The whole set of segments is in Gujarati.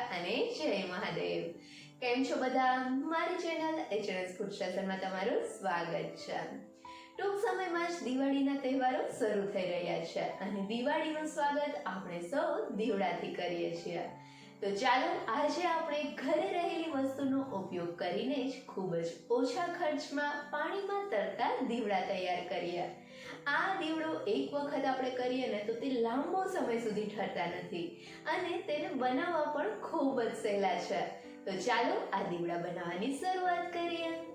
અને જય મહાદેવ કેમ છો બધા? મારી ચેનલ એચએનએસ ફૂડ સ્ટેશનમાં તમારું સ્વાગત છે. ટૂંક સમયમાં જ દિવાળીના તહેવારો શરૂ થઈ રહ્યા છે અને દિવાળીનું સ્વાગત આપણે સૌ દીવડાથી કરીએ છીએ. તો ચાલો આજે આપણે ઘરે રહેલી વસ્તુનો ઉપયોગ કરીને જ ખૂબ જ ઓછા ખર્ચમાં પાણીમાં તરતા દીવડા તૈયાર કરીએ. આ દીવડો એક વખત આપણે કરીએ ને તો તે લાંબો સમય સુધી ઠરતા નથી અને તેને બનાવવા પણ ખૂબ જ સહેલા છે. તો ચાલો આ દીવડા બનાવવાની શરૂઆત કરીએ.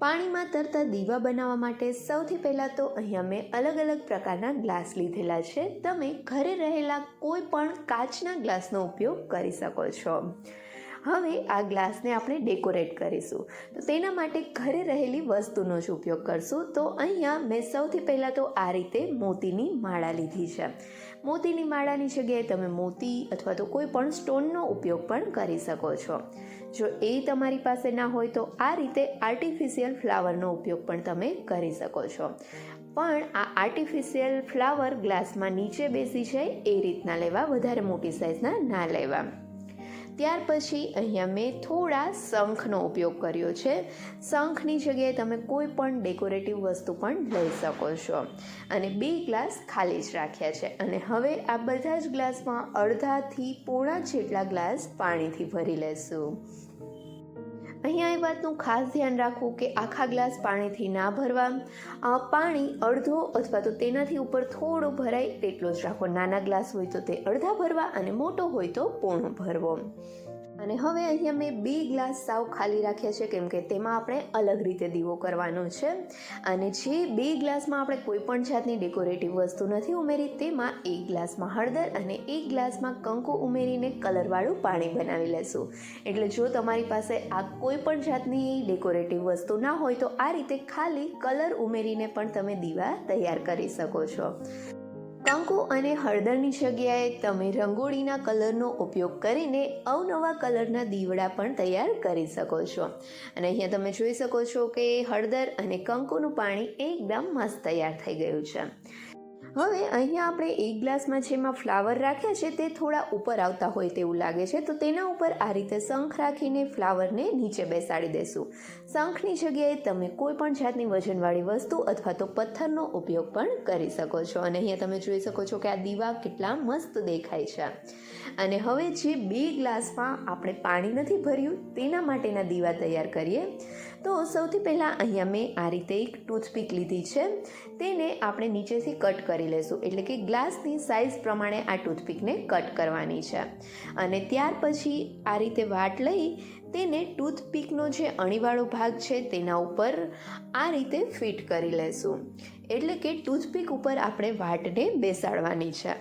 પાણીમાં તરતા દીવા બનાવવા માટે સૌથી પહેલાં તો અહીંયા મેં અલગ અલગ પ્રકારના ગ્લાસ લીધેલા છે. તમે ઘરે રહેલા કોઈ પણ કાચના ગ્લાસનો ઉપયોગ કરી શકો છો. હવે આ ગ્લાસને આપણે ડેકોરેટ કરીશું. તો તેના માટે ઘરે રહેલી વસ્તુનો જ ઉપયોગ કરશું. તો અહીંયા મેં સૌથી પહેલાં તો આ રીતે મોતીની માળા લીધી છે. મોતીની માળાની જગ્યાએ તમે મોતી અથવા તો કોઈ પણ સ્ટોનનો ઉપયોગ પણ કરી શકો છો. જો એ તમારી પાસે ના હોય તો આ રીતે આર્ટિફિશિયલ ફ્લાવરનો ઉપયોગ પણ તમે કરી શકો છો. પણ આ આર્ટિફિશિયલ ફ્લાવર ગ્લાસમાં નીચે બેસી જાય એ રીતના લેવા, વધારે મોટી સાઇઝના ના લેવા. ત્યાર પછી અહીંયા મેં થોડા શંખનો ઉપયોગ કર્યો છે. શંખની જગ્યાએ તમે કોઈ પણ ડેકોરેટિવ વસ્તુ પણ લઈ શકો છો. અને બે ગ્લાસ ખાલી જ રાખ્યા છે. અને હવે આ બધા જ ગ્લાસમાં અડધાથી પોણા જેટલા ગ્લાસ પાણીથી ભરી લેશું. અહીંયા એ વાતનું ખાસ ધ્યાન રાખવું કે આખા ગ્લાસ પાણીથી ના ભરવા. પાણી અડધો અથવા તો તેનાથી ઉપર થોડો ભરાય તેટલો જ રાખો. નાના ગ્લાસ હોય તો તે અડધા ભરવા અને મોટો હોય તો પૂર્ણ ભરવો. અને હવે અહીંયા મેં બે ગ્લાસ સાવ ખાલી રાખ્યા છે, કેમ કે તેમાં આપણે અલગ રીતે દીવો કરવાનો છે. અને જે બે ગ્લાસમાં આપણે કોઈ પણ જાતની ડેકોરેટિવ વસ્તુ નથી ઉમેરી, તેમાં એક ગ્લાસમાં હળદર અને એક ગ્લાસમાં કંકુ ઉમેરીને કલરવાળું પાણી બનાવી લેશું. એટલે જો તમારી પાસે આ કોઈ પણ જાતની ડેકોરેટિવ વસ્તુ ના હોય, તો આ રીતે ખાલી કલર ઉમેરીને પણ તમે દીવા તૈયાર કરી શકો છો. કંકુ અને હળદરની જગ્યાએ તમે રંગોળીના કલરનો ઉપયોગ કરીને અવનવા કલરના દીવડા પણ તૈયાર કરી શકો છો. અને અહીંયા તમે જોઈ શકો છો કે હળદર અને કંકુનું પાણી એકદમ મસ્ત તૈયાર થઈ ગયું છે. હવે અહીંયા આપણે એક ગ્લાસમાં જેમાં ફ્લાવર રાખ્યા છે તે થોડા ઉપર આવતા હોય તેવું લાગે છે, તો તેના ઉપર આ રીતે શંખ રાખીને ફ્લાવરને નીચે બેસાડી દેશું. શંખની જગ્યાએ તમે કોઈ પણ જાતની વજનવાળી વસ્તુ અથવા તો પથ્થરનો ઉપયોગ પણ કરી શકો છો. અને અહીંયા તમે જોઈ શકો છો કે આ દીવા કેટલા મસ્ત દેખાય છે. અને હવે જે બે ગ્લાસમાં આપણે પાણી નથી ભર્યું, તેના માટેના દીવા તૈયાર કરીએ. તો સૌથી પહેલાં અહીંયા મેં આ રીતે એક ટૂથપીક લીધી છે. તેને આપણે નીચેથી કટ કરી લેશું. એટલે કે ગ્લાસની સાઇઝ પ્રમાણે આ ટૂથપીકને કટ કરવાની છે. અને ત્યાર પછી આ રીતે વાટ લઈ તેને ટૂથપીકનો જે અણીવાળો ભાગ છે તેના ઉપર આ રીતે ફિટ કરી લેશું. એટલે કે ટૂથપીક ઉપર આપણે વાટને બેસાડવાની છે.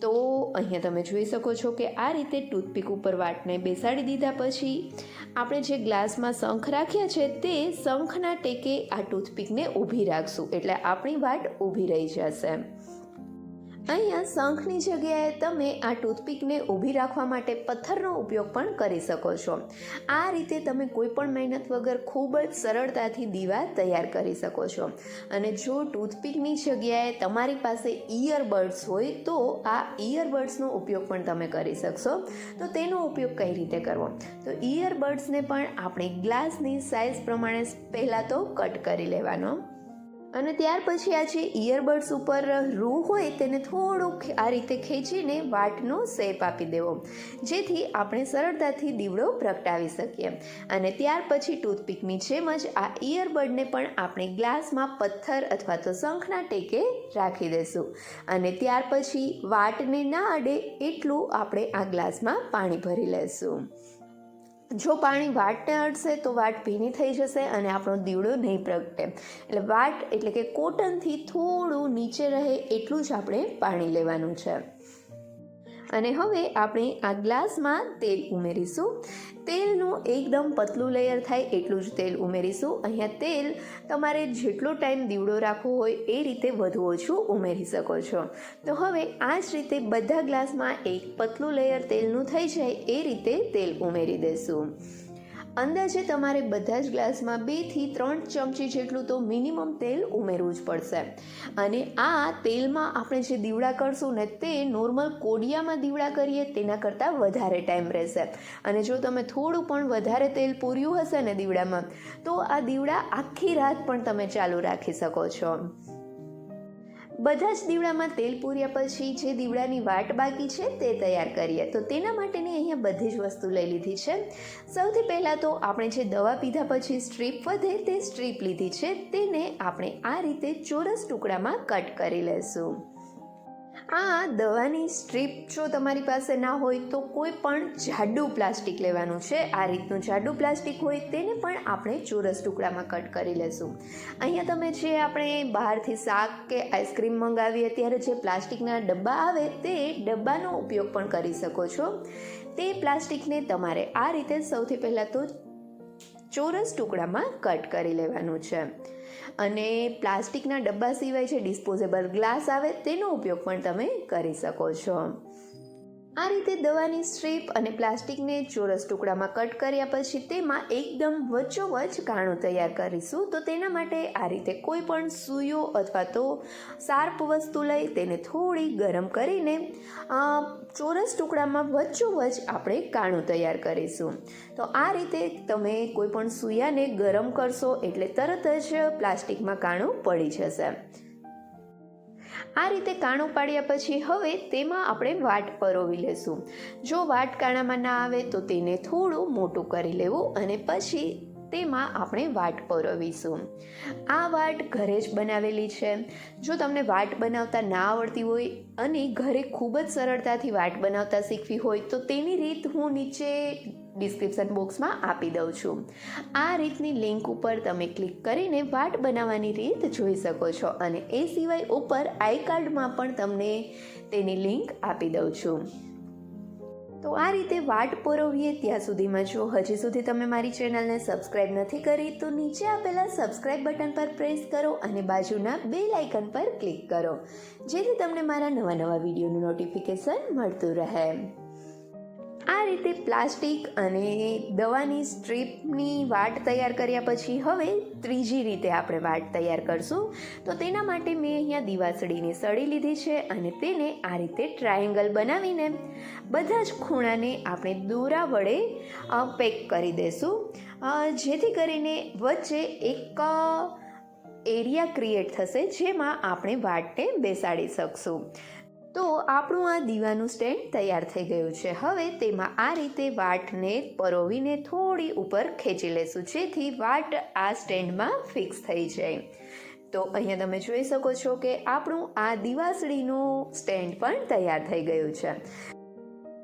તો અહીંયા તમે જોઈ શકો છો કે આ રીતે ટૂથપીક ઉપર વાટને બેસાડી દીધા પછી આપણે જે ગ્લાસમાં શંખ રાખ્યા છે તે શંખના ટેકે આ ટૂથપીકને ઊભી રાખશું. એટલે આપણી વાટ ઊભી રહી જશે. અહીંયા શંખની જગ્યાએ તમે આ ટૂથપીકને ઊભી રાખવા માટે પથ્થરનો ઉપયોગ પણ કરી શકો છો. આ રીતે તમે કોઈપણ મહેનત વગર ખૂબ જ સરળતાથી દીવા તૈયાર કરી શકો છો. અને જો ટૂથપીકની જગ્યાએ તમારી પાસે ઇયરબડ્સ હોય તો આ ઇયરબડ્સનો ઉપયોગ પણ તમે કરી શકશો. તો તેનો ઉપયોગ કઈ રીતે કરવો? તો ઇયરબડ્સને પણ આપણે ગ્લાસની સાઇઝ પ્રમાણે પહેલાં તો કટ કરી લેવાનો. અને ત્યાર પછી આ જે ઇયરબડ્સ ઉપર રૂ હોય તેને થોડુંક આ રીતે ખેંચીને વાટનો શેપ આપી દેવો. જેથી આપણે સરળતાથી દીવડો પ્રગટાવી શકીએ. અને ત્યાર પછી ટૂથપીકની જેમ જ આ ઇયરબડને પણ આપણે ગ્લાસમાં પથ્થર અથવા તો શંખના ટેકે રાખી દેશું. અને ત્યાર પછી વાટને ના અડે એટલું આપણે આ ગ્લાસમાં પાણી ભરી લેશું. જો પાણી વાટને અડશે તો વાટ ભીની થઈ જશે અને આપણો દીવડો નહીં પ્રગટે. એટલે વાટ એટલે કે કોટનથી થોડું નીચે રહે એટલું જ આપણે પાણી લેવાનું છે. અને હવે આપણે આ ગ્લાસમાં તેલ ઉમેરીશું. તેલનું એકદમ પતલું લેયર થાય એટલું જ તેલ ઉમેરીશું. અહીંયા તેલ તમારે જેટલો ટાઈમ દીવડો રાખવો હોય એ રીતે વધુ ઓછું ઉમેરી શકો છો. તો હવે આ જ રીતે બધા ગ્લાસમાં એક પતલું લેયર તેલનું થઈ જાય એ રીતે તેલ ઉમેરી દેશું. અંદાજે તમારે બધા જ ગ્લાસમાં બેથી ત્રણ ચમચી જેટલું તો મિનિમમ તેલ ઉમેરવું જ પડશે. અને આ તેલમાં આપણે જે દીવડા કરશું ને તે નોર્મલ કોડિયામાં દીવડા કરીએ તેના કરતાં વધારે ટાઈમ રહેશે. અને જો તમે થોડું પણ વધારે તેલ પૂર્યું હશે ને દીવડામાં, તો આ દીવડા આખી રાત પણ તમે ચાલુ રાખી શકો છો. બધા જ દીવડામાં તેલ પૂર્યા પછી જે દીવડાની વાટ બાકી છે તે તૈયાર કરીએ. તો તેના માટેની અહીંયા બધી જ વસ્તુ લઈ લીધી છે. સૌથી પહેલાં તો આપણે જે દવા પીધા પછી સ્ટ્રીપ વધે તે સ્ટ્રીપ લીધી છે, તેને આપણે આ રીતે ચોરસ ટુકડામાં કટ કરી લેશું. આ દવાની સ્ટ્રીપ જો તમારી પાસે ના હોય તો કોઈ પણ જાડું પ્લાસ્ટિક લેવાનું છે. આ રીતનું જાડું પ્લાસ્ટિક હોય તેને પણ આપણે ચોરસ ટુકડામાં કટ કરી લેશું. અહીંયા તમે જે આપણે બહારથી શાક કે આઈસ્ક્રીમ મંગાવીએ ત્યારે જે પ્લાસ્ટિકના ડબ્બા આવે તે ડબ્બાનો ઉપયોગ પણ કરી શકો છો. તે પ્લાસ્ટિકને તમારે આ રીતે સૌથી પહેલાં તો ચોરસ ટુકડામાં કટ કરી લેવાનું છે. અને પ્લાસ્ટિકના ડબ્બા સિવાય જે ડિસ્પોઝેબલ ગ્લાસ આવે તેનો ઉપયોગ પણ તમે કરી શકો છો. આ રીતે દવાની સ્ટ્રીપ અને પ્લાસ્ટિકને ચોરસ ટુકડામાં કટ કર્યા પછી તેમાં એકદમ વચ્ચોવચ કાણું તૈયાર કરીશું. તો તેના માટે આ રીતે કોઈ પણ સૂયો અથવા તો શાર્પ વસ્તુ લઈ તેને થોડી ગરમ કરીને ચોરસ ટુકડામાં વચ્ચોવચ આપણે કાણું તૈયાર કરીશું. તો આ રીતે તમે કોઈ પણ સૂયાને ગરમ કરશો એટલે તરત જ પ્લાસ્ટિકમાં કાણું પડી જશે. આ રીતે કાણું પાડ્યા પછી હવે તેમાં આપણે વાટ પરોવી લેશું. જો વાટ કાણામાં ના આવે તો તેને થોડું મોટું કરી લેવું અને પછી તેમાં આપણે વાટ પરોવીશું. આ વાટ ઘરે જ બનાવેલી છે. જો તમને વાટ બનાવતા ના આવડતી હોય અને ઘરે ખૂબ જ સરળતાથી વાટ બનાવતા શીખવી હોય તો તેની રીત હું નીચે ડિસ્ક્રિપ્શન બોક્સમાં આપી દઉં છું. આ રીતની લિંક ઉપર તમે ક્લિક કરીને વાટ બનાવવાની રીત જોઈ શકો છો અને એ સિવાય ઉપર આઈ કાર્ડમાં પણ તમને તેની લિંક આપી દઉં છું. તો આ રીતે વાટ પરોવીએ ત્યાં સુધીમાં જો હજી સુધી તમે મારી ચેનલને સબસ્ક્રાઇબ નથી કરી તો નીચે આપેલા સબસ્ક્રાઇબ બટન પર પ્રેસ કરો અને બાજુના બે લાઇકન પર ક્લિક કરો. જેથી તમને મારા નવા નવા વિડીયોનું નોટિફિકેશન મળતું રહે. આ રીતે પ્લાસ્ટિક અને દવાની સ્ટ્રીપની વાટ તૈયાર કર્યા પછી હવે ત્રીજી રીતે આપણે વાટ તૈયાર કરશું. તો તેના માટે મેં અહીંયા દિવાસળીની સળી લીધી છે અને તેને આ રીતે ટ્રાયેંગલ બનાવીને બધા જ ખૂણાને આપણે દોરા વડે પેક કરી દઈશું જેથી કરીને વચ્ચે એક એરિયા ક્રિએટ થશે જેમાં આપણે વાટને બેસાડી શકશું. તો આપણું આ દીવાનું સ્ટેન્ડ તૈયાર થઈ ગયું છે. હવે તેમાં આ રીતે વાટને પરોવીને થોડી ઉપર ખેંચી લેશું, જેથી વાટ આ સ્ટેન્ડમાં ફિક્સ થઈ જાય. તો અહીંયા તમે જોઈ શકો છો કે આપણું આ દિવાસળીનું સ્ટેન્ડ પણ તૈયાર થઈ ગયું છે.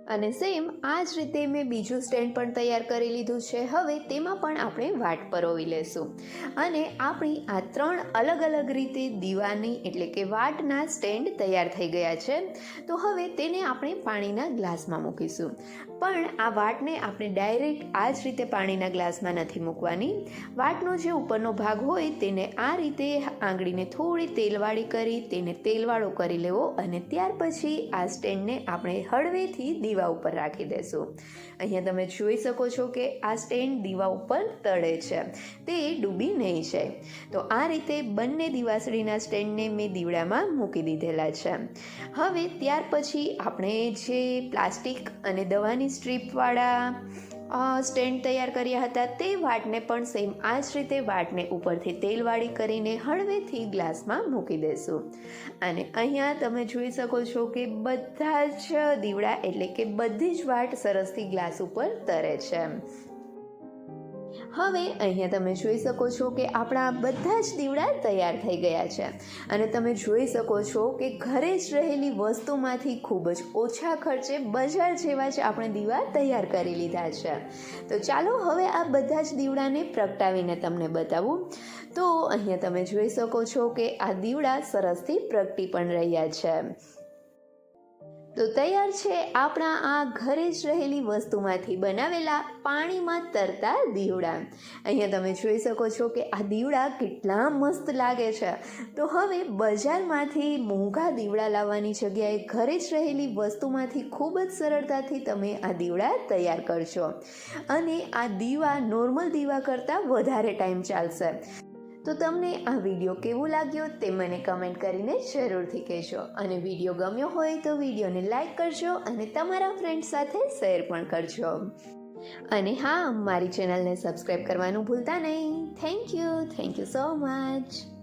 અને સેમ આ જ રીતે મેં બીજું સ્ટેન્ડ પણ તૈયાર કરી લીધું છે. હવે તેમાં પણ આપણે વાટ પરોવી લેશું. અને આપણી આ ત્રણ અલગ અલગ રીતે દીવાની એટલે કે વાટના સ્ટેન્ડ તૈયાર થઈ ગયા છે. તો હવે તેને આપણે પાણીના ગ્લાસમાં મૂકીશું. પણ આ વાટને આપણે ડાયરેક્ટ આ જ રીતે પાણીના ગ્લાસમાં નથી મૂકવાની. વાટનો જે ઉપરનો ભાગ હોય તેને આ રીતે આંગળીને થોડી તેલવાળી કરી, તેને તેલવાળો કરી લેવો અને ત્યાર પછી આ સ્ટેન્ડને આપણે હળવેથી દીવા ઉપર રાખી દેશું. અહીંયા તમે જોઈ શકો છો કે આ સ્ટેન્ડ દીવા ઉપર તળે છે. તે ડૂબી નહીં જાય. તો આ રીતે બંને દીવાસળીના સ્ટેન્ડને મેં દીવડામાં મૂકી દીધેલા છે. હવે ત્યાર પછી આપણે જે પ્લાસ્ટિક અને દવાની સ્ટ્રીપવાળા સ્ટેન્ડ તૈયાર કર્યા હતા. તે વાટને પણ સેમ આ જ રીતે વાટને ઉપરથી તેલવાળી કરીને હળવેથી ગ્લાસમાં મૂકી દેશું. અને અહીંયા તમે જોઈ શકો છો કે બધા જ દીવડા એટલે કે બધી જ વાટ સરસથી ગ્લાસ ઉપર તરે છે. હવે અહીંયા તમે જોઈ શકો છો કે આપણા બધા જ દીવડા તૈયાર થઈ ગયા છે. અને તમે જોઈ શકો છો કે ઘરે જ રહેલી વસ્તુમાંથી ખૂબ જ ઓછા ખર્ચે બજાર જેવા જ આપણે દીવા તૈયાર કરી લીધા છે. તો ચાલો હવે આ બધા જ દીવડાને પ્રગટાવીને તમને બતાવું. તો અહીંયા તમે જોઈ શકો છો કે આ દીવડા સરસથી પ્રગટી પણ રહ્યા છે. તો તૈયાર છે આપણા આ ઘરે જ રહેલી વસ્તુમાંથી બનાવેલા પાણીમાં તરતા દીવડા. અહીંયા તમે જોઈ શકો છો કે આ દીવડા કેટલા મસ્ત લાગે છે. તો હવે બજારમાંથી મોંઘા દીવડા લાવવાની જગ્યાએ ઘરે જ રહેલી વસ્તુમાંથી ખૂબ જ સરળતાથી તમે આ દીવડા તૈયાર કરશો. અને આ દીવા નોર્મલ દીવા કરતાં વધારે ટાઈમ ચાલશે. તો તમને આ વીડિયો કેવો લાગ્યો તે મને કમેન્ટ કરીને જરૂરથી કહેજો અને વીડિયો ગમ્યો હોય તો વિડીયોને લાઇક કરજો અને તમારા ફ્રેન્ડ્સ સાથે શેર પણ કરજો. અને હા, મારી ચેનલને સબસ્ક્રાઈબ કરવાનું ભૂલતા નહીં. Thank you thank you so much